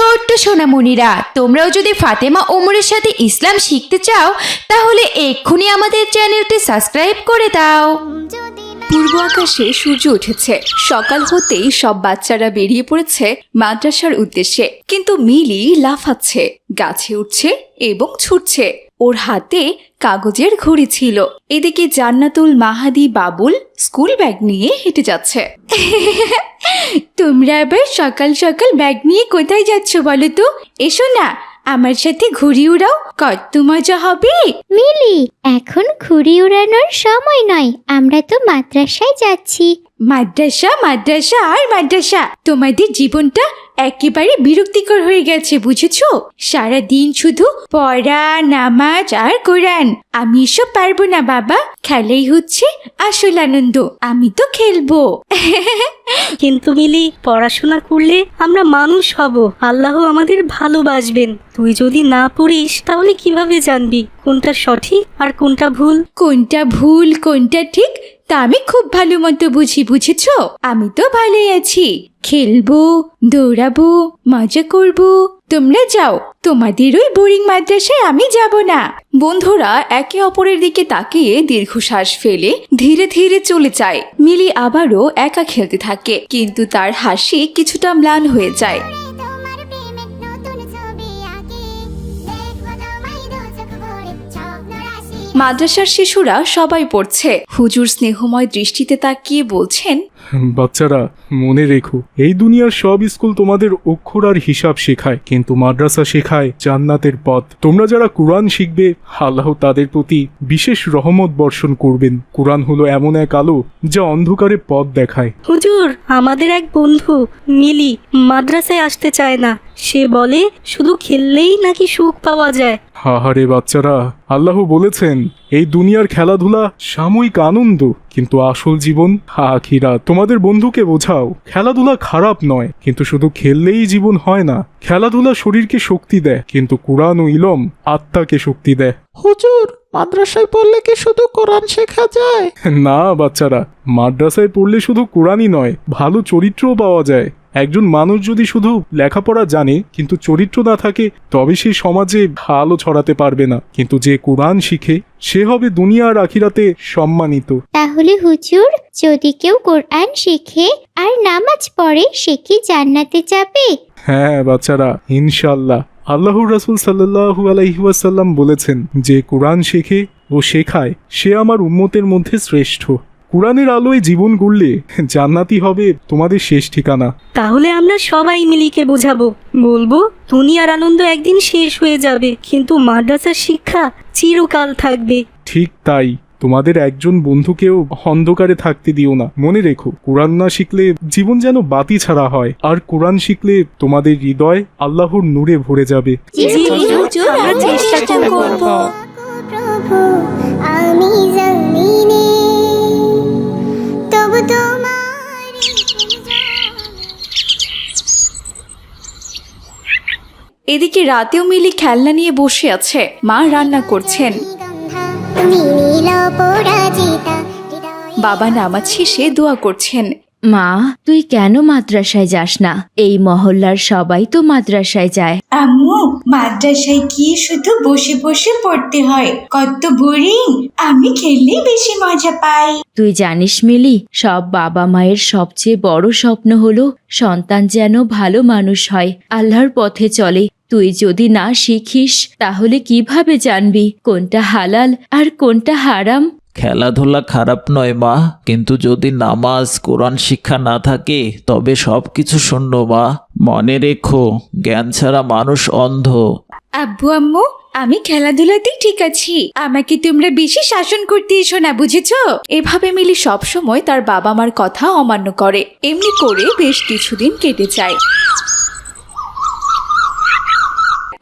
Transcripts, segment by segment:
ছোট্ট সোনামণিরা, তোমরাও যদি ফাতেমা ওমরের সাথে ইসলাম শিখতে চাও, তাহলে এক্ষুনি আমাদের চ্যানেলটি সাবস্ক্রাইব করে দাও। পূর্ব আকাশে সূর্য উঠেছে। সকাল হতেই সব বাচ্চারা বেরিয়ে পড়েছে মাদ্রাসার উদ্দেশ্যে। কিন্তু মিলি লাফাচ্ছে, গাছে উঠছে এবং ছুটছে। ওর হাতে কাগজের ঘড়ি ছিল। এদিকে জান্নাতুল মাহাদি বাবুল স্কুল ব্যাগ নিয়ে হেঁটে যাচ্ছে। তোমরা আবার সকাল সকাল ব্যাগ নিয়ে কোথায় যাচ্ছ বলো তো? এসো না আমার সাথে ঘুড়ি উড়াও কত মজা হবে। মিলি এখন ঘুড়ি উড়ানোর সময় নয় আমরা তো মাদ্রাসায় যাচ্ছি। মাদ্রাসা মাদ্রাসা আর মাদ্রাসা তোমাদের জীবনটা একেবারে বিরক্তিকর হয়ে গেছে বুঝেছ? সারা দিন শুধু পড়া নামাজ আর কোরআন। আমি এসব পারব না বাবা। খেলাই হচ্ছে আসল আনন্দ। আমি তো খেলব। কিন্তু মিলি পড়াশোনা করলে আমরা মানুষ হব। আল্লাহ আমাদের ভালোবাসবেন। তুই যদি না পড়িস তাহলে কীভাবে জানবি কোনটা সঠিক আর কোনটা ভুল? কোনটা ভুল কোনটা ঠিক? তা আমি খুব ভালো মতো বুঝি, বুঝেছ? আমি তো ভালোই আছি। খেলব, দৌড়াবো, মজা করব। তোমরা যাও, তোমাদের ওই বোরিং মাদ্রাসায় আমি যাব না। বন্ধুরা একে অপরের দিকে তাকিয়ে দীর্ঘশ্বাস ফেলে ধীরে ধীরে চলে যায়। মিলি আবারও একা খেলতে থাকে, কিন্তু তার হাসি কিছুটা ম্লান হয়ে যায়। মাদ্রাসার শিশুরা সবাই পড়ছে। হুজুর স্নেহময় দৃষ্টিতে তাকিয়ে বলছেন বাচ্চারা মনে রেখো এই দুনিয়ার সব স্কুল তোমাদের অক্ষর আর হিসাব শেখায় কিন্তু মাদ্রাসা শেখায় জান্নাতের পথ। তোমরা যারা কোরআন শিখবে আল্লাহ তাদের প্রতি বিশেষ রহমত বর্ষণ করবেন। কোরআন হলো এমন এক আলো যা অন্ধকারে পথ দেখায়। হুজুর আমাদের এক বন্ধু মিলি মাদ্রাসায় আসতে চায় না। সে বলে শুধু খেললেই নাকি সুখ পাওয়া যায়। হাহারে বাচ্চারা আল্লাহ বলেছেন এই দুনিয়ার খেলাধুলা সাময়িক আনন্দ কিন্তু আসল জীবন আখিরা তোমাদের বন্ধুকে বোঝাও খেলাধুলা খারাপ নয় কিন্তু শুধু খেললেই জীবন হয় না। খেলাধুলা শরীরকে শক্তি দেয় কিন্তু কোরআন ও ইলম আত্মাকে শক্তি দেয়। হুজুর মাদ্রাসায় পড়লে কি শুধু কোরআন শেখা যায়? না বাচ্চারা মাদ্রাসায় পড়লে শুধু কোরআনই নয় ভালো চরিত্রও পাওয়া যায়। একজন মানুষ যদি শুধু লেখাপড়া জানে কিন্তু চরিত্র না থাকে তবে সে সমাজে ভালো ছড়াতে পারবে না। কিন্তু যে কোরআন শিখে সে হবে দুনিয়ার আর আখিরাতে সম্মানিত। তাহলে হুজুর যদি কেউ কোরআন শিখে আর নামাজ পড়ে সে কি জান্নাতে যাবে? হ্যাঁ বাচ্চারা ইনশাল্লাহ আল্লাহর রাসুল সাল্লাহু আলাইহাসাল্লাম বলেছেন যে কোরআন শেখে ও শেখায় সে আমার উম্মতের মধ্যে শ্রেষ্ঠ। কোরআনের আলোয় জীবন গড়লে জান্নাতি হবে তোমাদের শেষ ঠিকানা। তাহলে আমরা সবাই মিলিকে বোঝাবো। বলব দুনিয়ার আনন্দ একদিন শেষ হয়ে যাবে কিন্তু মাদ্রাসার শিক্ষা চিরকাল থাকবে। ঠিক তাই তোমাদের একজন বন্ধুকেও অন্ধকারে থাকতে দিও না। মনে রেখো কোরআন না শিখলে জীবন যেন বাতি ছাড়া হয় আর কোরআন শিখলে তোমাদের হৃদয় আল্লাহর নূরে ভরে যাবে। চেষ্টা আমি এদিকে রাতেও মিলি খেলনা নিয়ে বসে আছে। মা রান্না করছেন। বাবা নামাজ শেষে দোয়া করছেন। মা তুই কেন মাদ্রাসায় যাস না? এই মহল্লার সবাই তো মাদ্রাসায় যায়। আম্মু মাদ্রাসায় গিয়ে শুধু বসে বসে পড়তে হয়। কত বোরিং আমি খেললেই বেশি মজা পাই। তুই জানিস মিলি সব বাবা মায়ের সবচেয়ে বড় স্বপ্ন হলো সন্তান যেন ভালো মানুষ হয় আল্লাহর পথে চলে। তুই যদি না শিখিস তাহলে কীভাবে জানবি কোনটা হালাল আর কোনটা হারাম? খেলাধুলা খারাপ নয়, মা। কিন্তু যদি নামাজ, কোরআন শিক্ষা না থাকে, তবে সব কিছু শূন্য, মা। মনে রেখো, জ্ঞান ছাড়া মানুষ অন্ধ। আব্বু আম্মু, আমি খেলাধুলাতেই ঠিক আছি। আমাকে তোমরা বেশি শাসন করতে এসো না, বুঝেছ? এভাবে মিলি সব সময় তার বাবা মার কথা অমান্য করে। এমনি করে বেশ কিছুদিন কেটে যায়।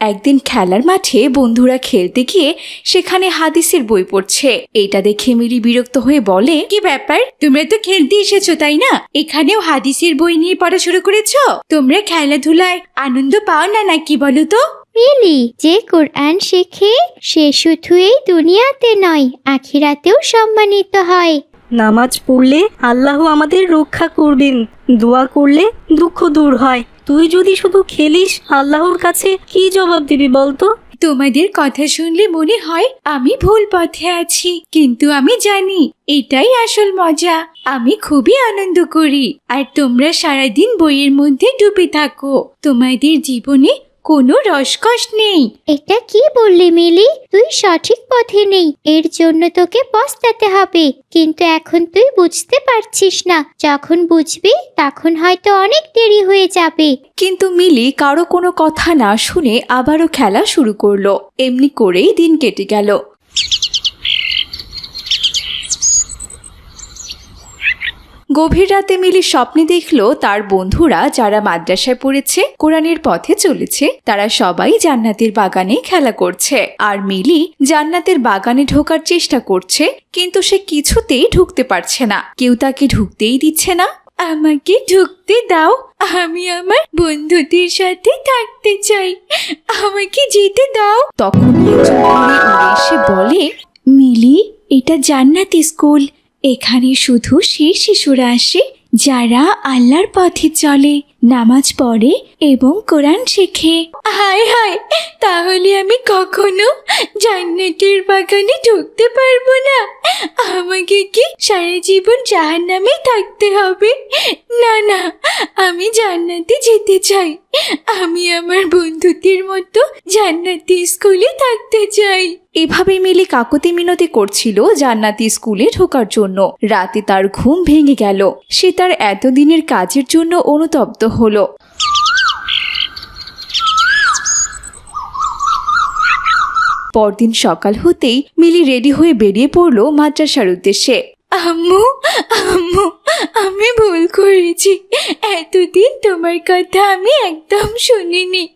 একদিন খেলার মাঠে বন্ধুরা খেলতে গিয়ে সেখানে হাদিসের বই পড়ছে। এটা দেখে মিলি বিরক্ত হয়ে বলে কি ব্যাপার? তোমরা তো খেলতে এসেছ তাই না? এখানেও হাদিসের বই নিয়ে পড়া শুরু করেছ? তোমরা খেলাধুলায় আনন্দ পাও না নাকি বলো তো? মিলি যে কোরআন শেখে সে শুধু এই দুনিয়াতে নয় আখিরাতেও সম্মানিত হয়। নামাজ পড়লে আল্লাহ আমাদের রক্ষা করবেন দোয়া করলে দুঃখ দূর হয়। তুই যদি শুধু খেলিস, আল্লাহর কাছে কি জবাব দিবি বলতো? তোমাদের কথা শুনলে মনে হয় আমি ভুল পথে আছি, কিন্তু আমি জানি এটাই আসল মজা। আমি খুবই আনন্দ করি, আর তোমরা সারাদিন বইয়ের মধ্যে ডুবে থাকো। তোমাদের জীবনে কোনো রসকস নেই। এটা কি বললি মিলি? তুই সঠিক পথে নেই। এর জন্য তোকে পস্তাতে হবে। কিন্তু এখন তুই বুঝতে পারছিস না। যখন বুঝবি তখন হয়তো অনেক দেরি হয়ে যাবে। কিন্তু মিলি কারও কোনো কথা না শুনে আবারও খেলা শুরু করল। এমনি করেই দিন কেটে গেল। গভীর রাতে মিলি স্বপ্নে দেখল তার বন্ধুরা যারা মাদ্রাসায় পড়েছে, কোরআনের পথে চলেছে, তারা সবাই জান্নাতের বাগানে খেলা করছে। আর মিলি জান্নাতের বাগানে ঢোকার চেষ্টা করছে, কিন্তু সে কিছুতেই ঢুকতে পারছে না। কেউ তাকে ঢুকতেই দিচ্ছে না। আমাকে ঢুকতে দাও। আমি আমার বন্ধুদের সাথে থাকতে চাই। আমাকে যেতে দাও। তখন এসে বলে, মিলি, এটা জান্নাতি স্কুল। এখানে শুধু সেই শিশুরা আসে যারা আল্লাহর পথে চলে। নামাজ পড়ে এবং কোরআন শেখে। হায় হায় তাহলে আমি কখনো জান্নাতের বাগানে ঢুকতে পারব না। আমাকে কি সারা জীবন জাহান নামে থাকতে হবে? না না আমি জান্নাতে যেতে চাই। আমি আমার বন্ধুদের মতো জান্নাতি স্কুলে থাকতে চাই। এভাবে মিলে কাকতি মিনতি করছিল জান্নাতি স্কুলে ঢোকার জন্য। রাতে তার ঘুম ভেঙে গেল। সে তার এতদিনের কাজের জন্য অনুতপ্ত হলো। পরদিন সকাল হতেই মিলি রেডি হয়ে বেরিয়ে পড়ল মাদ্রাসার উদ্দেশ্যে। আম্মু আম্মু, আমি ভুল করেছি। এতদিন তোমার কথা আমি একদম শুনিনি।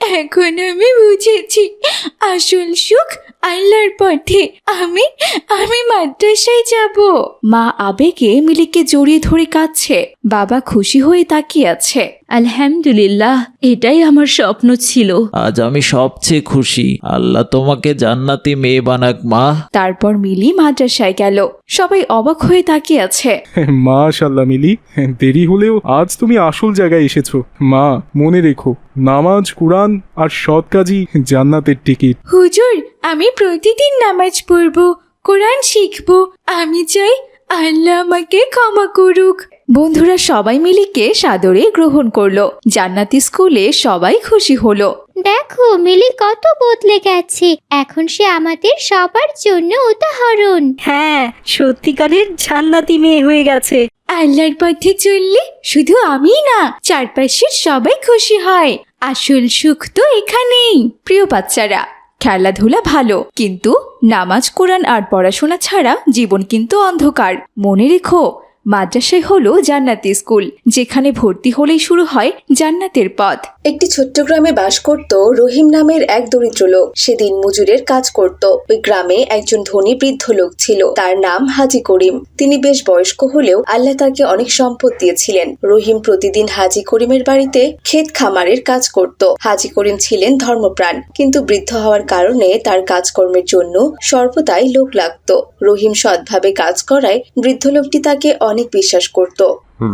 এখন আমি বুঝেছি। আসল সুখ আল্লাহর পথে। আমি আমি মাদ্রাসায় যাব। মা আবেগে মিলিকে জড়িয়ে ধরে কাঁদছে। বাবা খুশি হয়ে তাকিয়ে আছে। আলহামদুলিল্লাহ এটাই আমার স্বপ্ন ছিল। আজ আমি সবচেয়ে খুশি। আল্লাহ তোমাকে জান্নাতি মেয়ে বানাক মা। তারপর মিলি মাদ্রাসায় গেল। সবাই অবাক হয়ে তাকিয়ে আছে। মাশাল্লাহ মিলি। দেরি হলেও আজ তুমি আসল জায়গায় এসেছ। মা মনে রেখো নামাজ কোরআন আর সৎ কাজই জান্নাতের টিকিট। হুজুর আমি প্রতিদিন নামাজ পড়ব কোরআন শিখব। আমি চাই আল্লাহ আমাকে ক্ষমা করুক। বন্ধুরা সবাই মিলিকে সাদরে গ্রহণ করল? জান্নাতি স্কুলে সবাই খুশি হলো। দেখো মিলি কত বদলে গেছে। এখন সে আমাদের সবার জন্য উদাহরণ। হ্যাঁ সত্যিকারের জান্নাতি মেয়ে হয়ে গেছে। আল্লাহর পথে চললে শুধু আমি না চারপাশের সবাই খুশি হয়। আসল সুখ তো এখানেই। প্রিয় বাচ্চারা খেলাধুলা ভালো কিন্তু নামাজ কোরআন আর পড়াশোনা ছাড়া জীবন কিন্তু অন্ধকার। মনে রেখো মাদ্রাসায় হলো জান্নাতি স্কুল, যেখানে ভর্তি হলেই শুরু হয় জান্নাতের পথ। একটি ছোট্ট গ্রামে বাস করত রহিম নামের এক দরিদ্র লোক। সে দিন মজুরের কাজ করত। ওই গ্রামে একজন ধনী বৃদ্ধ লোক ছিল। তার নাম হাজি করিম। তিনি বেশ বয়স্ক হলেও আল্লাহ তাকে অনেক সম্পদ দিয়েছিলেন। রহিম প্রতিদিন হাজি করিমের বাড়িতে ক্ষেত খামারের কাজ করত। হাজি করিম ছিলেন ধর্মপ্রাণ, কিন্তু বৃদ্ধ হওয়ার কারণে তার কাজকর্মের জন্য সর্বদাই লোক লাগতো। রহিম সৎভাবে কাজ করায় বৃদ্ধ লোকটি তাকে অনেক বিশ্বাস করত।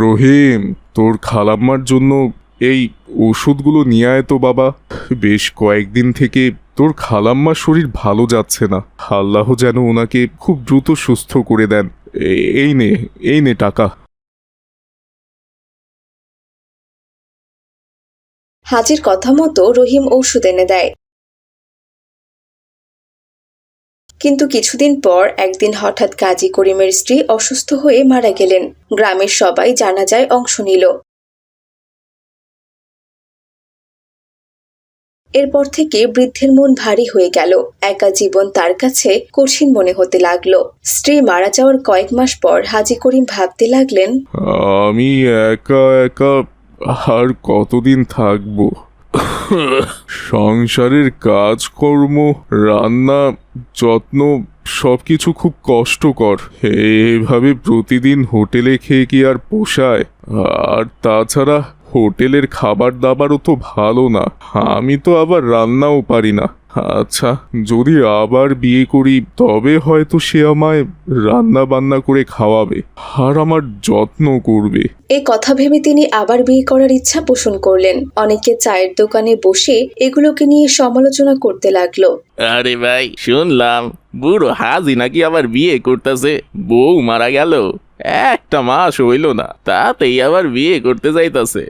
রহিম তোর খালাম্মার জন্য এই ওষুধগুলো নিয়ে আয় তো বাবা। বেশ কয়েকদিন থেকে তোর খালাম্মার শরীর ভালো যাচ্ছে না। আল্লাহ যেন ওনাকে খুব দ্রুত সুস্থ করে দেন। এই নে এই নে টাকা। হাজির কথা মতো রহিম ঔষধ এনে দেয়। কিন্তু কিছুদিন পর একদিন হঠাৎ কাজী করিমের স্ত্রী অসুস্থ হয়ে মারা গেলেন। গ্রামের সবাই জানাজায় অংশ নিল। এরপর থেকে বৃদ্ধের মন ভারী হয়ে গেল। একা জীবন তার কাছে কঠিন মনে হতে লাগল। স্ত্রী মারা যাওয়ার কয়েক মাস পর হাজি করিম ভাবতে লাগলেন, আমি একা একা আর কতদিন থাকব? সংসারের কাজকর্ম, রান্না, যত্ন, সবকিছু খুব কষ্টকর। এইভাবে প্রতিদিন হোটেলে খেয়ে কি আর পোষায়? আর তাছাড়া হোটেলের খাবার দাবারও তো ভালো না। আমি তো আবার রান্নাও পারি না। আচ্ছা যদি আবার বিয়ে করি তবে হয়তো সে আমায় রান্না বান্না করে খাওয়াবে আর আমার যত্ন করবে। এই কথা ভেবে তিনি আবার বিয়ে করার ইচ্ছা পোষণ করলেন। অনেকে চায়ের দোকানে বসে এগুলোকে নিয়ে সমালোচনা করতে লাগল। আরে ভাই শুনলাম বুড়ো হাজি নাকি আবার বিয়ে করতেছে বউ মারা গেল। একটা মাস হইল না, তাতেই আবার বিয়ে করতে যাইতাছে।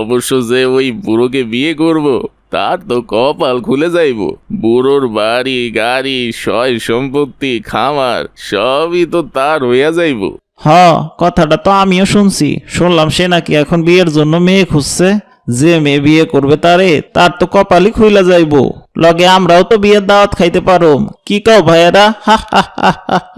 অবশ্য যে ওই বুড়োকে বিয়ে করব, তার তো কপাল খুলে যাইব। বুড়োর বাড়ি, গাড়ি, সয় সম্পত্তি, খামার, সবই তো তার হইয়া যাইব। হ, কথাটা তো আমিও শুনছি। শুনলাম সে নাকি এখন বিয়ের জন্য মেয়ে খুঁজছে। যে মেয়ে বিয়ে করবে তারে, তার তো কপালই খুইলা যাইবো। লগে আমরাও তো বিয়ের দাওয়াত খাইতে পারো কি কাও ভাইয়েরা? হা হা হা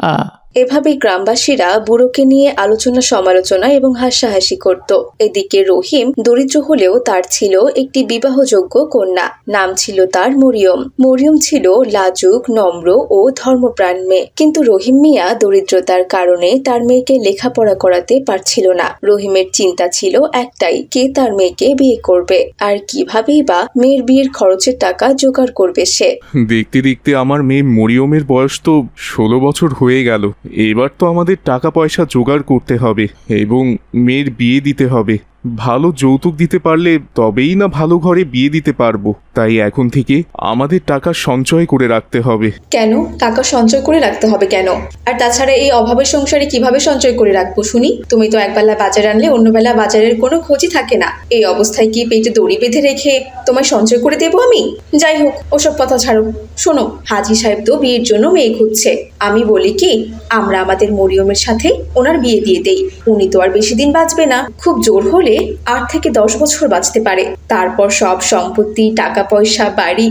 হা। হা এভাবেই গ্রামবাসীরা বুড়োকে নিয়ে আলোচনা, সমালোচনা এবং হাসাহাসি করত। এদিকে রহিম দরিদ্র হলেও তার ছিল একটি বিবাহযোগ্য কন্যা। নাম ছিল তার মরিয়ম। মরিয়ম ছিল লাজুক, নম্র ও ধর্মপ্রাণ মেয়ে। কিন্তু রহিম মিয়া দরিদ্রতার কারণে তার মেয়েকে লেখাপড়া করাতে পারছিল না। রহিমের চিন্তা ছিল একটাই, কে তার মেয়েকে বিয়ে করবে? আর কিভাবেই বা মেয়ের বিয়ের খরচের টাকা জোগাড় করবে সে? দেখতে দেখতে আমার মেয়ে মরিয়মের বয়স তো ষোলো বছর হয়ে গেল। এবার তো আমাদের টাকা পয়সা জোগাড় করতে হবে এবং মেয়ের বিয়ে দিতে হবে। ভালো যৌতুক দিতে পারলে তবেই না ভালো ঘরে বিয়ে দিতে পারব। তাই এখন থেকে আমাদের টাকা সঞ্চয় করে রাখতে হবে। কেন? টাকা সঞ্চয় করে রাখতে হবে কেন? আর তাছাড়া এই অভাবের সংসারে কীভাবে সঞ্চয় করে রাখব শুনি? তুমি তো একবেলা বাজার আনলে অন্য বেলা বাজারের কোনো খোঁজই থাকে না। এই অবস্থায় কি পেটে দড়ি বেঁধে রেখে তোমায় সঞ্চয় করে দেবো আমি? যাই হোক, ওসব কথা ছাড়ো। শোনো, হাজি সাহেব তো বিয়ের জন্য মেয়ে খুঁজছে। আমি বলি কি, আমরা আমাদের মরিয়মের সাথে ওনার বিয়ে দিয়ে দেই। উনি তো আর বেশি দিন বাঁচবে না। খুব জোর হলে আট থেকে দশ বছর বাঁচতে পারে। তারপর সব সম্পত্তি টাকা পয়সা বাড়ি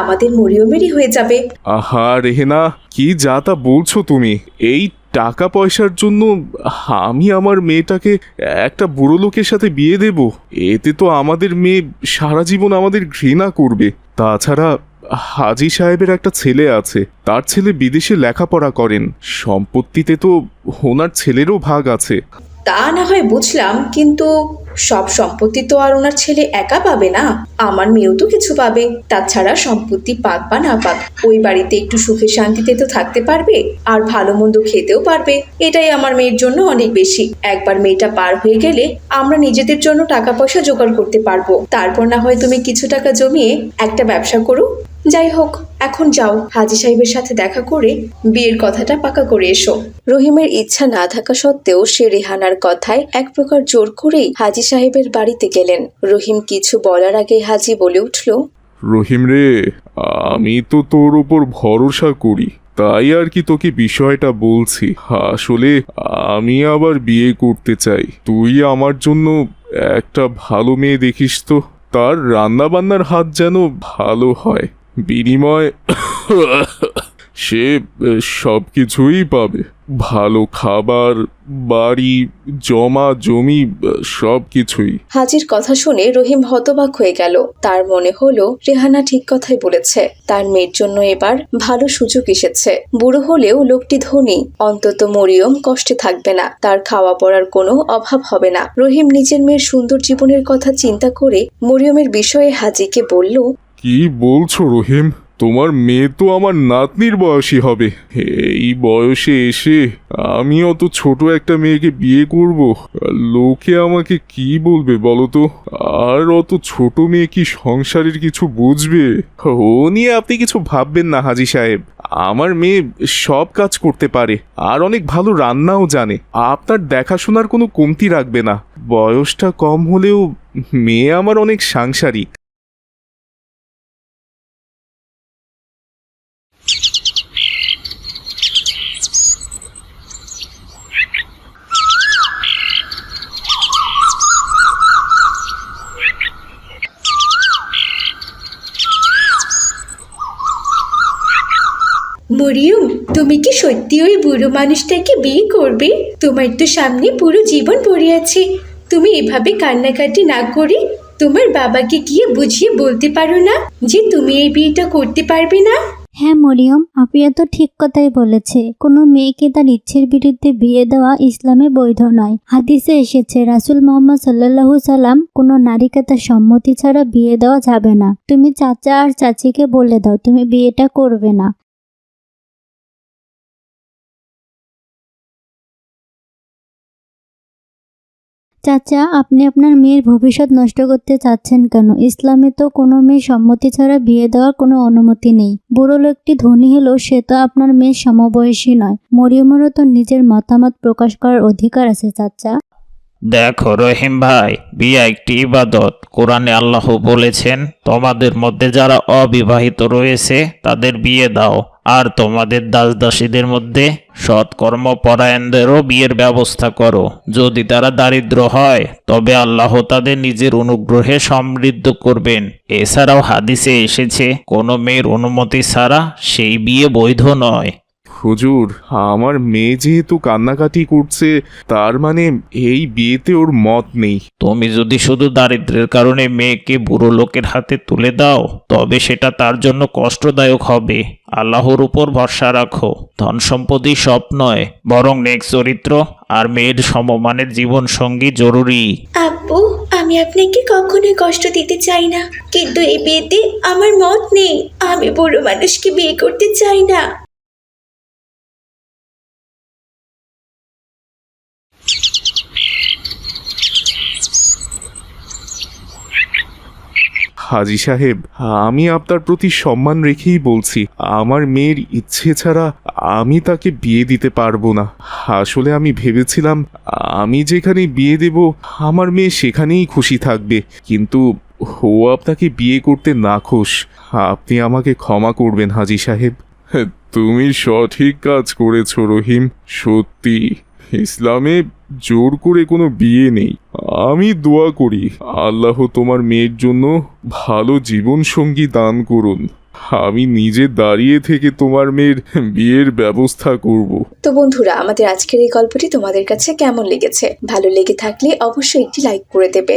আমাদের মরিয়মেরই হয়ে যাবে। আহা রেহেনা কি যা তা বলছো তুমি? এই টাকা পয়সার জন্য আমি আমার মেয়েটাকে একটা বুড়ো লোকের সাথে বিয়ে দেব। এতে তো আমাদের মেয়ে সারা জীবন আমাদের ঘৃণা করবে। তাছাড়া হাজি সাহেবের একটা ছেলে আছে। তার ছেলে বিদেশে লেখাপড়া করেন। সম্পত্তিতে তো ওনার ছেলেরও ভাগ আছে। তা না হয় বুঝলাম কিন্তু সব সম্পত্তি তো আর ওনার ছেলে একা পাবে না। আমার মেয়েও তো কিছু পাবে। তাছাড়া সম্পত্তি পাক বা না পাক, ওই বাড়িতে একটু সুখে শান্তিতে তো থাকতে পারবে আর ভালো মন্দ খেতেও পারবে। এটাই আমার মেয়ের জন্য অনেক বেশি। একবার মেয়েটা পার হয়ে গেলে আমরা নিজেদের জন্য টাকা পয়সা জোগাড় করতে পারব। তারপর না হয় তুমি কিছু টাকা জমিয়ে একটা ব্যবসা করো। যাই হোক, এখন যাও। হাজি সাহেবের সাথে দেখা করে বিয়ের কথাটা পাকা করে এসো। রহিমের ইচ্ছা না থাকা সত্ত্বেও সে রেহানার কথায় এক প্রকার জোর করেই হাজি সাহেবের বাড়িতে গেলেন। রহিম কিছু বলার আগে হাজি বলে উঠল, রহিম রে, আমি তো তোর ওপর ভরসা করি। তাই আর কি তোকে বিষয়টা বলছি। আসলে আমি আবার বিয়ে করতে চাই। তুই আমার জন্য একটা ভালো মেয়ে দেখিস তো। তার রান্না বান্নার হাত যেন ভালো হয়। বিনিময় সে সব কিছুই পাবে। ভালো খাবার, বাড়ি, জমা, জমি সব কিছুই হাজির কথা শুনে রহিম হতবাক হয়ে গেল। তার মনে হলো রেহানা ঠিক কথাই বলেছে। তার মেয়ের জন্য এবার ভালো সুযোগ এসেছে। বুড়ো হলেও লোকটি ধনী, অন্তত মরিয়ম কষ্টে থাকবে না। তার খাওয়া পড়ার কোনো অভাব হবে না। রহিম নিজের মেয়ের সুন্দর জীবনের কথা চিন্তা করে মরিয়মের বিষয়ে হাজিকে বলল কি বলছো রহিম? তোমার মেয়ে তো আমার নাতনির বয়সী হবে। এই বয়সে এসে আমি অত ছোট একটা মেয়েকে বিয়ে করব। লোকে আমাকে কি বলবে বলো তো? আর অত ছোট মেয়ে কি সংসারের কিছু বুঝবে? ও নিয়ে আপনি কিছু ভাববেন না, হাজি সাহেব। আমার মেয়ে সব কাজ করতে পারে, আর অনেক ভালো রান্নাও জানে। আপনার দেখাশোনার কোনো কমতি রাখবে না। বয়সটা কম হলেও মেয়ে আমার অনেক সাংসারিক। মরিয়ম, তুমি কি সত্যি ওই বুড়ো মানুষটাকে বিয়ে করবে? তোমার তো সামনে পুরো জীবন পড়ে আছে। তুমি এভাবে কান্নাকাটি না করে তোমার বাবাকে গিয়ে বুঝিয়ে বলতে পারো না যে তুমি এই বিয়েটা করতে পারবে না? হ্যাঁ মরিয়ম, আপিয়া তো ঠিক কথাই বলেছে। কোনো মেয়েকে তার ইচ্ছের বিরুদ্ধে বিয়ে দেওয়া ইসলামে বৈধ নয়। হাদিসে এসেছে, রাসুল মোহাম্মদ সাল্লাল্লাহু সাল্লাম কোনো নারীকে তার সম্মতি ছাড়া বিয়ে দেওয়া যাবে না। তুমি চাচা আর চাচিকে বলে দাও, তুমি বিয়েটা করবে না। চাচা, আপনি আপনার মেয়ের ভবিষ্যৎ নষ্ট করতে চাচ্ছেন কেন? ইসলামে তো কোনো মেয়ে সম্মতি ছাড়া বিয়ে দেওয়ার কোনো অনুমতি নেই। বুড়ো লোকটি ধনী হলেও সে তো আপনার মেয়ের সমবয়সী নয়। মরিয়মেরও তো নিজের মতামত প্রকাশ করার অধিকার আছে, চাচা। দেখো রহিম ভাই, বিয়ে একটি ইবাদত। কোরআনে আল্লাহ বলেছেন, তোমাদের মধ্যে যারা অবিবাহিত রয়েছে, তাদের বিয়ে দাও। আর তোমাদের দাস দাসীদের মধ্যে সৎকর্ম পরায়ণদেরও বিয়ের ব্যবস্থা করো। যদি তারা দারিদ্র হয়, তবে আল্লাহ তাদের নিজের অনুগ্রহে সমৃদ্ধ করবেন। এছাড়াও হাদিসে এসেছে, কোনো মেয়ের অনুমতি ছাড়া সেই বিয়ে বৈধ নয়। হুজুর আমার মেয়ে যেহেতু কান্নাকাটি করছে তার মানে এই বিয়েতে ওর মত নেই। তুমি যদি শুধু দারিদ্র্যের কারণে মেয়েকে বুড়ো লোকের হাতে তুলে দাও তবে সেটা তার জন্য কষ্টদায়ক হবে। আল্লাহর উপর ভরসা রাখো। ধন সম্পত্তি সব নয় বরং নেক চরিত্র আর মেয়ের সমমানের জীবন সঙ্গী জরুরি। আব্বু আমি আপনাকে কখনোই কষ্ট দিতে চাই না। কিন্তু এই বিয়েতে আমার মত নেই। আমি বুড়ো মানুষকে বিয়ে করতে চাই না। হাজি সাহেব, আমি আপনার প্রতি সম্মান রেখেই বলছি, আমার মেয়ের ইচ্ছে ছাড়া আমি তাকে বিয়ে দিতে পারব না। আসলে আমি ভেবেছিলাম, আমি যেখানে বিয়ে দেব, আমার মেয়ে সেখানেই খুশি থাকবে। কিন্তু ও আপনাকে বিয়ে করতে নাখোশ। আপনি আমাকে ক্ষমা করবেন হাজি সাহেব। তুমি সঠিক কাজ করেছ রহিম, সত্যি। ইসলামে জোর করে কোনো বিয়ে নেই। আমি দোয়া করি, আল্লাহ তোমার মেয়ের জন্য ভালো জীবন সঙ্গী দান করুন। আমি নিজে দাঁড়িয়ে থেকে তোমার মেয়ের বিয়ের ব্যবস্থা করব। তো বন্ধুরা, আমাদের আজকের এই গল্পটি তোমাদের কাছে কেমন লেগেছে? ভালো লেগে থাকলে অবশ্যই একটি লাইক করে দেবে।